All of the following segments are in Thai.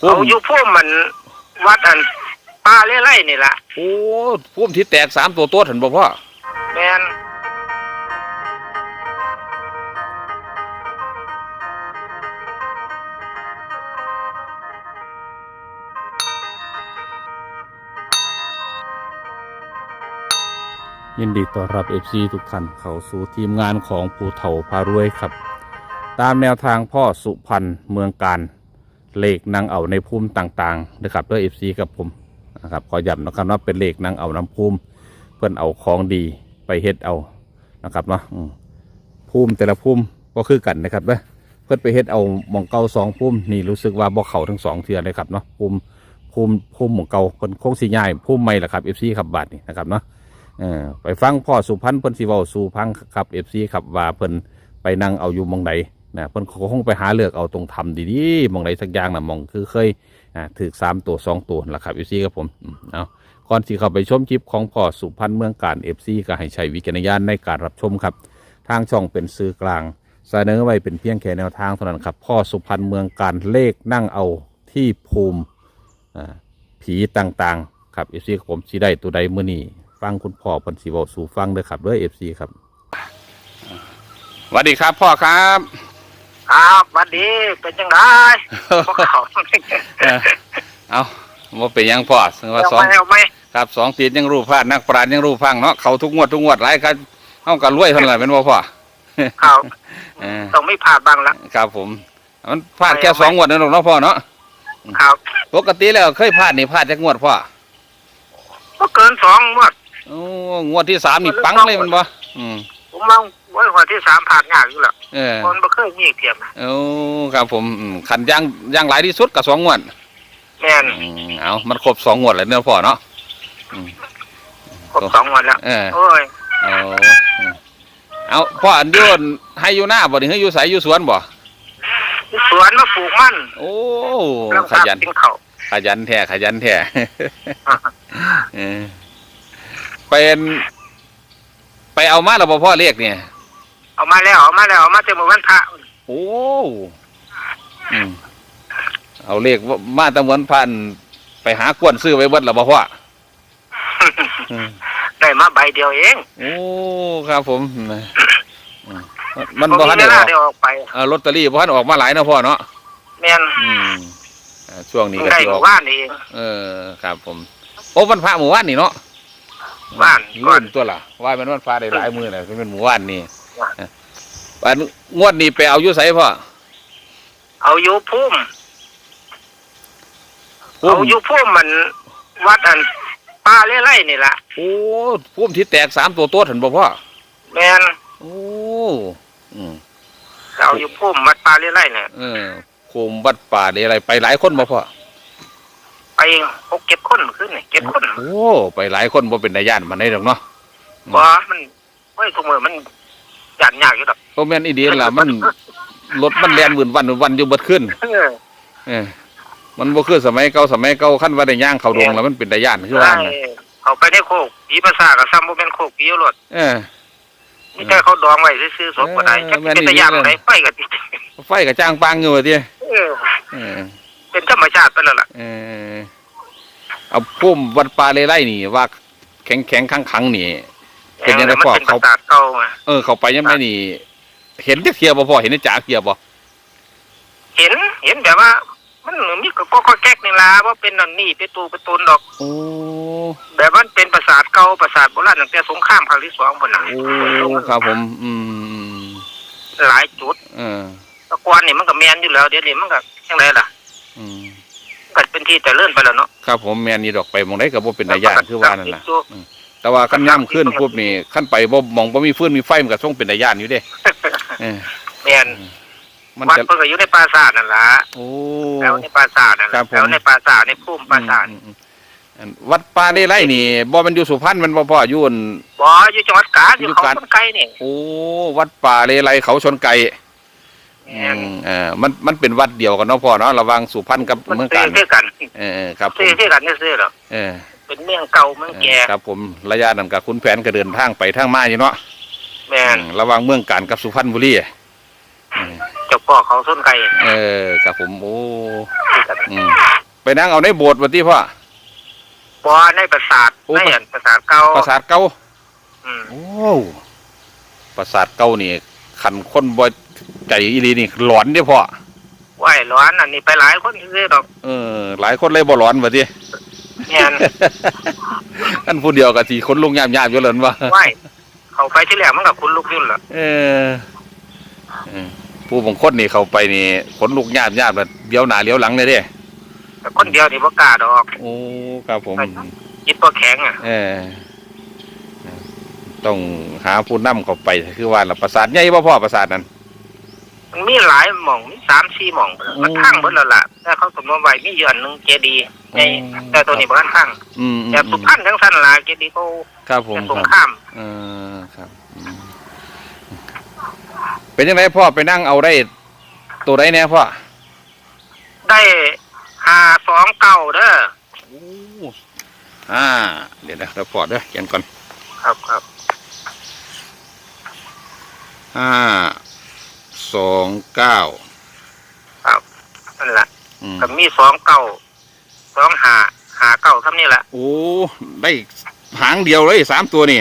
พุ่เอามอยู่พุ่มมันวัดอันป้าเล่ไร่นี่ล่ะโอ้พุ่มที่แตกสามตัวโตัวเห็นบ่พ่อแม่นยินดีต้อนรับ FC ทุกท่านเข้าสู่ทีมงานของปูเถาพารวยครับ ตามแนวทางพ่อสุพรรณเมืองการ เลขนางเอาในภูมิต่างๆนะครับด้วย FC กับผมนะครับขอย้ำนะครับว่าเป็นเลขนางเอาน้ำภูมิเพื่อนเอาของดีไปเฮ็ดเอานะครับเนาะภูมิแต่ละภูมิก็คือกันนะครับเด้อเพื่อนไปเฮ็ดเอาหมองเก่าสองภูมินี่รู้สึกว่าบ่เข่าทั้งสองเทือเลยครับเนาะภูมิภูมิภูมิหมองเก่าเพิ่นโค้งสีใหญ่ภูมิใหม่ละครับ FC ครับบาทนี่นะครับเนาะไปฟังพ่อสุพันธ์เพิ่นสิเว้าสู่พังครับเอฟซีครับว่าเพิ่นไปนั่งเอาอยู่มองใดน นะเพิ่นก็คงไปหาเลือกเอาตรงทำดีๆมองใดสักอย่างน่ะมองคือเคยอ่าถือสามตัวสองตัวล่ะครับเอฟซีครับผมเอาก่อนที่เข้าไปชมคลิปของพ่อสุพันธ์เมืองการเอฟซีก็ให้ใช้วิจารณญาณในการรับชมครับ ทางช่องเป็นสื่อกลางเสนอไว้เป็นเพียงแค่แนวทางเท่านั้นครับ พ่อสุพันธ์เมืองการเลขนั่งเอาที่ภูมิผีต่างๆครับเอฟซีผมสีได้ตัวใดมื่อนี้ฟังคุณพ่อเพันสีบอกสู่ฟังเด้อครับด้อเอฟซีครับสวัสดีครับพ่อครับ ครับหวันดีเป็นจังไดพวกเขาเออเอาว่าเป็นหยังพ่อซึ่งว่าเอาสอไหงมเอาไหมครับสองตีนยังรู้พลาดนักปราชญ์ยังรู้ฟังเนาะเขาทุกงวดทุกงวดหลายครับเอากันรวยเท่านั้นแหละเป็นว่าพ่อเขาเออต้องไม่ผ่าดบ้างละครับผม มันพลาดแค่สองงวดนั่นหรอกเนาะพ่อเนาะครับปกติแล้วเคยพลาดนี่พลาดจากงวดพ่อก็เกินสองงวดโอ้งวดที่สามนี่ปังเลยมันบ่อืมผมมอง ว่าวันที่สามผ่านยากอยู่แล้วเออคนบ่เคยมีเทียมนะโอ้ครับผมอืมขันย่างย่างหลายที่สุดกับสองงวดแม่นอืมเอามันครบสองงวดแล้วเนาะพ่อเนาะอืมครบสองวันแล้วเออโอ้ยเอาอืมเอาพ่ออันโยนให้อยู่หน้าบ่นี่ให้อยู่ไสอยู่สวนบ่สวนมาปลูกมันโอ้แล้วขครับยันกินเขาวขยันแท้ขยันแท้เออเป็นไปเอามาแล้วบ่พ่อเรียกเนี่ย เอามาแล้วเอามาแล้วเอามาแต่เมื่อวันพระโอ้อืมเอาเลขว่ามาตะวันพันไปหากวนซื้อไว้เบิดแล้วบ่พ่ออืมได้มาใบเดียวเอง โอ้ครับผมอืมอืมมันบ่บ่มีทันเวได้อลาอกได้ออกไปเอ่อลอตเตอรี่บ่ทันออกมาหลายเนาะพ่อเนาะแม่นอืมอ่าช่วงนี้ก็ได้สิอเมื่ออกวานนี่เองเออครับผม โอ้วันพระหมู่บ้านนี่เนาะว่านก่ก่ออนนตัวล่ะว่าเป็นวันพระได้หลายมื้อน่ะเป็นหมู่บ้านนี่ อันงวดนี้ไปเอาอยู่ไสพ่อเอาอยู่พุ่มพุ่เอามอยู่พุ่มมันวัดอันป้าเล่ไร่นี่ล่ะโอ้พุ่มที่แตกสามตัวโตัวเห็นบ่พ่อแม่นโอ้อืมเอาอยู่พุ่มวัดป้าเล่ไร่เนี่ยเออโคมวัดป่าได้อะไรไปหลายคนบ่พ่อไปหกเจ็ดคนขึ้นนี่เจ็ดคนโอ้ไปหลายคนบ่เป็นตาย่านมันได้ดอกเนาะบ่มันเฮ้ยทุกมือมัน ยานยากอยู่ดอกเพราะแม่นอีเดียนล่ะมันรถมันแล่นหมื่นวันหมื่นวันอยู่เบิดขึ้นเออเออมันบ่คือสมัยเก่าสมัยเก่าขั้นว่าได้ย่างเข้าดงแล้วมันเป็นตาย่านคือว่าน่ะเขาไปในโคกผีภาษากับซ้ำบ่เป็นโคกผีเอารถเออนี่แต่เขาดองไว้ซื้อๆศพบ่ได้เออจักแม่นเป็นอีตะยานเลยไหนไฟก็ติดไฟกับจ้างปางอยู่ว่าติเออเออเป็นธรรมชาติไปแล้วล่ะเออเอาพุ่มวัดป่าเลไลนี่ว่าแข็งแข็งขังขังๆนี่ เป็นยังไงมัพ่อเป็นปเขาระสาทเก่าอะเออเขาไปยังไงนี่ เห็นจักเทียบ่พ่อเห็นในจ่าเทียบ่เห็นเห็นแบบว่า มันมีก็ก็แก๊กนี่ล่ะว่าเป็นนั่นนี่เป็นตูเป็นตนดอกโอ้แบบมันเป็นปราสาทเก่าปราสาทโบราณตั้งแต่สงครามครั้งที่สองพุ่นน่ะโอ้ครับผม อืมหลายจุด เออแตะกอนนี่มันก็แม่นอยู่แล้ว เดี๋ยวนี้มันก็จังไดล่ะ อืมก็เป็นที่แต่เลื่อนไปแล้วเนาะครับผมแม่นนี่ดอกไปหมองได้ก็บ่เป็นตาย่านคือว่านั่นล่ะจุด แต่ว่าขั้นย่ำขึ้นปุ๊บนี่ขั้นไปบ่หมองบ่มีฟืนมีไฟมันก็ส่งเป็นตาย่านอยู่เด้เออแม่นมันวัดจะ เพิ่นก็อยู่ในปราสาทนั่นล่ะโอ้แถวในปราสาทนั่นครัล่ะบผมแถวในปราสาทในพุ่มปราสาทอืมอืมอันวัดป่าเลไลนี่บ่แมันอยู่สุพรรณแมันบ่พ่ออยู่อั่น บ่อยู่จังหวัดกาญอยู่อยู่เขากาญ คนไกลนี่โอ้วัดป่าเลไลเขาชนไก่แม่นอืมเออมันมันเป็นวัดเดียวกันเนาะพ่อเนาะระหวังสุพรรณกับมันเมืองซื้กาอญคือกันเออครับผมซื้อคือกันซื่อๆหรอกเออ เป็นเมืองเก่าเมืองแก่ครับผมระยะนั้นกับคุณแผนก็เดินทางไปทางมาอยู่เนาะแม่นอืมระหวังเมืองกาญกับสุพรรณบุรีอืมเจ้าพ่อเขาส้นไก่เออครับผมโอ้คือกันอืมไปนั่งเอาในโบสถ์วันที่พ่อบ่ในปราสาทโอ้ในอันปราสาทเก่าปราสาทเก่าอืมโอ้ปราสาทเก่านี่ขันคนบ่ใจอีหลีนี่หลอนเด้อพ่อไหวร้อนอันนี้ไปหลายคนซื้อดอกเออหลายคนเลยบ่หลอนว่าติ แม่นอันผู้เดียวก็สิคนลุงยามๆอยู่แล้วนั่นว่าไหวเขาไปที่แรกมันกับคุณลูกยุ่นล่ะเออเออผู้บางคนนี่เขาไปนี่ขนลุกยามยามแบบเลี้ยวหน้าเลี้ยวหลังเลยเด้แต่คนเดียวนี่บ่กล้าดอก โอ้ครับผมจิตบ่แข็งอะเออต้องหาผู้นํเขาไปคือว่าละประสาทใหญ่บ่พ่อประสาทนั้น มันมีหลายหม่องมีสามสี่หม่องมันทั้งเบิดแล้วล่ะแต่เขาสมมติไว้มีอยู่อันหนึงเจดีย์ใหญ่แต่ตัวนี้บ่ทันทั้งอืมอืมแต่สุพรรณทั้งสั้นล่ะเจดีย์เขาครับผมแต่สคงรับคราม เออครับอืมเป็นยังไงพ่อไปนั่งเอาได้ตัวใดแน่พ่อได้ห้าสองเก้าเด้อโอ้อ่า เดี๋ยวนะเราพอเด้อเขียนก่อนครับครับห้า สองเก้าครับนั่นล่ะอืมก็มีสองเก้าสองห้าห้าเก้าเท่านี้แหละโอ้ได้หางเดียวเลยสามตัวนี่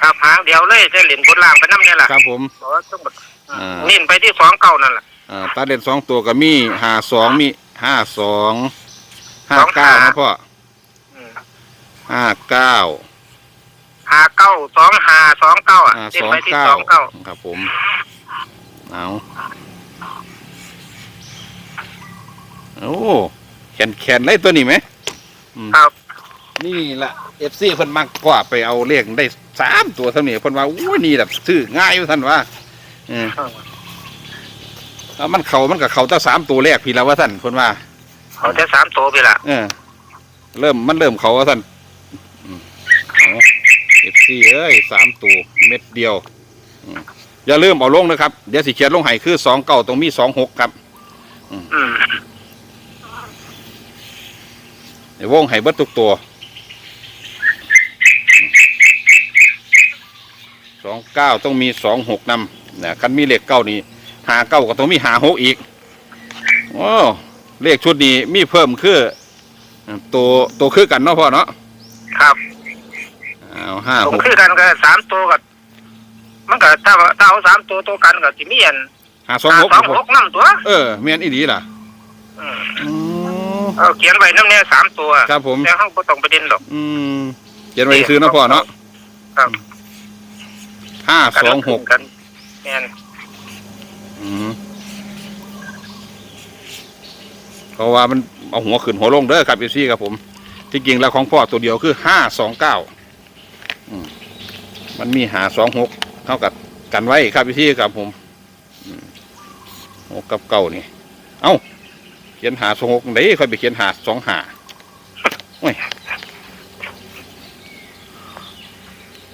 ครับหางเดียวเลยจะเหรียญบนล่างไปน้ำเนี่ยแหละครับผมบอกว่าต้องแบบอ่านิ่นไปที่สองเก้านั่นแหละ อ่าตาเด่นสองตัวก็มีห้าสองมีห้าสองห้าสองเก้าห้านะพ่ออืมห้าเก้าห้าเก้าสองห้าสองเก้าอะอ่านิ่สนองไปที่เก้าสองเก้าครับผม เอาโอ้แขนแขนเลยตัวนี้ไหมอืมครับ นี่แหละเอฟซีเพิ่นมักกว่าไปเอาเลขได้สามตัวเท่านี้เพิ่นว่าอู้นี่แบบซื้อง่ายอยู่ท่านว่าเออแล้วมันเขามันกับเขาตั้งสามตัวแรกพี่แล้วว่าท่านเพิ่นว่า เขาจะสามตัวไปละเออ เริ่มมันเริ่มเขาว่าท่านอืมเอาเอฟซีเอ้ยสามตัวเม็ดเดียว อืมอย่าลืมเอาลงนะครับ เดี๋ยวสิเขียนลงให้คือสองเก้าตรงมีสองหกครับอืมเดี๋ยววงให้เบิดทุกตัวสองเก้าต้องมีสองหกนำนะคันมีเลขเก้านี่หาเก้าก็ต้องมีหาหกอีกโอ้เลขชุดนี้มีเพิ่มคือตัวตัวคือกันเนาะพ่อเนาะครับเอาห้าตรหงกคือกันก็สามตัวกับ มันก็ถ้าถ้าเอาสามตัวตัวกันก็สิมีอันหาสองห้าหกสองหกน้ำตัว เออแม่นอีดีล่ะอืมอืมเอาเขียนไว้น้ำเนี่ยสามตัวครับผม แต่ห้องบ่ต้องประเด็นหรอก อืมเขียนไว้ซื้อเนาะพ่อเนาะครับห้ากันสองหกกันแม่นอืมเพราะว่ามันเอาหัวขึ้นหัวลงเด้อครับพี่ซี่ครับผม ที่จริงแล้วของพ่อตัวเดียวคือห้าสองเก้ามันมีหาสองหก เท่ากับกันไว้ครับพี่ซี่ครับผมอืมหกกับเก้านี่ เอ้า เขียนหาสองหกไหนค่อยไปเขียนหาสองหาโอ้ย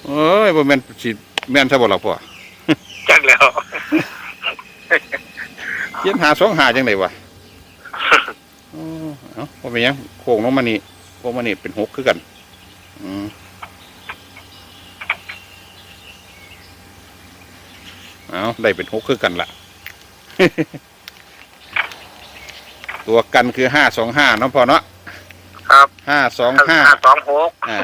เอ้ยบ่แม่นสิแม่นใช่บ่ล่ะพ่อจักแล้วเขียนหาสองหาจังไดวะอ๋อเอ้าว่าเป็นหยังโค้งลงมานี่โค้งมานี่เป็นหกคือกัน อืม เอาได้เป็นหกคือกันละตัวกันคือห้าสองห้าเนาะพอเนาะครับห้าสองห้าสองหกอ่า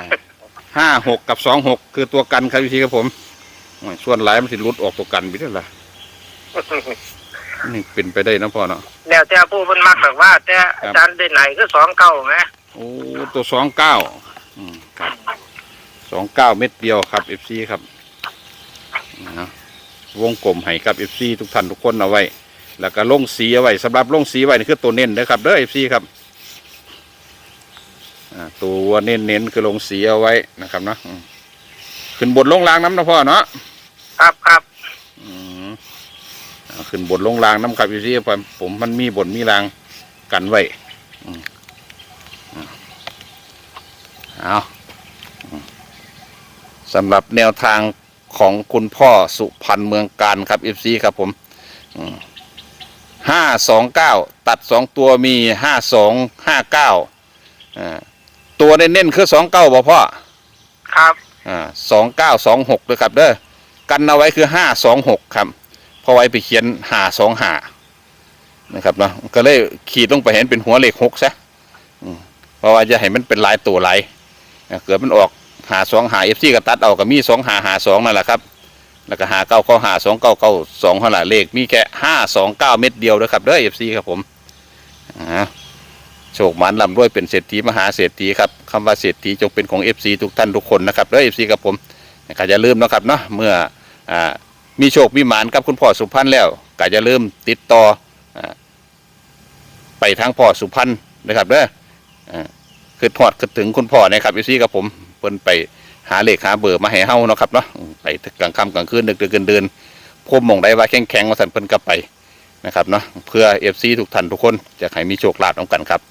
ห้าหกกับสองหกคือตัวกันครับพี่ทีครับผมโอ้ยส่วนหลายมันสิหลุดออกตัวกันไปได้อละนี่เป็นไปได้เนาะพ่อเนาะแล้วแต่ผู้มันมักแบบว่าแต่อาจารย์ได้ไหนคือสองเก้าไหมโอ้ตัวสองเก้าครับสองเก้าเม็ดเดียวครับเอฟซีครับนะ วงกลมให้กับเอฟซีทุกท่านทุกคนเอาไว้ แล้วก็ลงสีเอาไว้สำหรับลงสีไว้นี่คือตัวเน้นนะครับเด้อเอฟซีครับอ่าตัวเน้นเน้นๆคือลงสีเอาไว้นะครับเนาะอืมขึ้นบนลงล่างน้ำนะพ่อเนาะครับครับอืมเอาขึ้นบนลงล่างน้ำครับเอฟซีผมผมมันมีบนมีล่างกันไว้เอาสำหรับแนวทาง ของคุณพ่อสุพันธ์เมืองการครับเอฟซีครับผมห้าสองเก้าตัดสองตัวมีห้าสองห้าเก้าตัวเน้นๆคือสองเก้าบ่พ่อ ครับสองเก้าสองหกเลยครับเด้อกันเอาไว้คือห้าสองหกครับเพอไว้ไปเขียนหาสองหานะครับเนาะก็เลยขีดลงไปเห็นเป็นหัวเลขหกซะอืมเพราะว่าจะให้มันเป็นหลายตัวหลายนะเกิดมันออก หาสองหาเอฟซีก็ตัดเอาก็มีสองหาหาสองนั่นแหละครับแล้วก็หาเก้าเก้าหาสองเก้าเก้าสองเท่าไหร่เลขมีแค่ห้าสองเก้าเม็ดเดียวนะครับเด้อเอฟซีครับผมโชคมันลำด้วยเป็นเศรษฐีมหาเศรษฐีครับคำว่าเศรษฐีจงเป็นของเอฟซีทุกท่านทุกคนนะครับเด้อเอฟซีครับผมก็อย่าลืมนะครับเนาะเมื่ออ่ามีโชคมีหมานกับคุณพ่อสุพรรณแล้วก็อย่าลืมติดต่ออไปทางพ่อสุพรรณนะครับเด้อคือทอดคือถึงคุณพ่อนะครับเอฟซีครับผม เพิ่นไปหาเลขหาเบอร์มาให้เฮาเนาะครับเนาะไปกลางค่ำกลางคืนดึกดึกเดินๆพมมองได้ว่าแข็งแข็งๆว่าสันเพิ่นกลับไปนะครับเนาะเพื่อเอฟซีทุกท่านทุกคนจะให้มีโชคลาภน้องกันครับ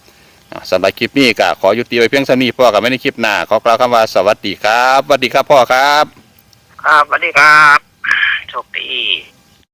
สำหรับคลิปนี้ก็ขอยุติไว้เพียงเท่านี้พ่อกับไม่ในคลิปหน้าขอกล่าวคำว่าสวัสดีครับสวัสดีครับพ่อครับ ครับสวัสดีครับโชคดี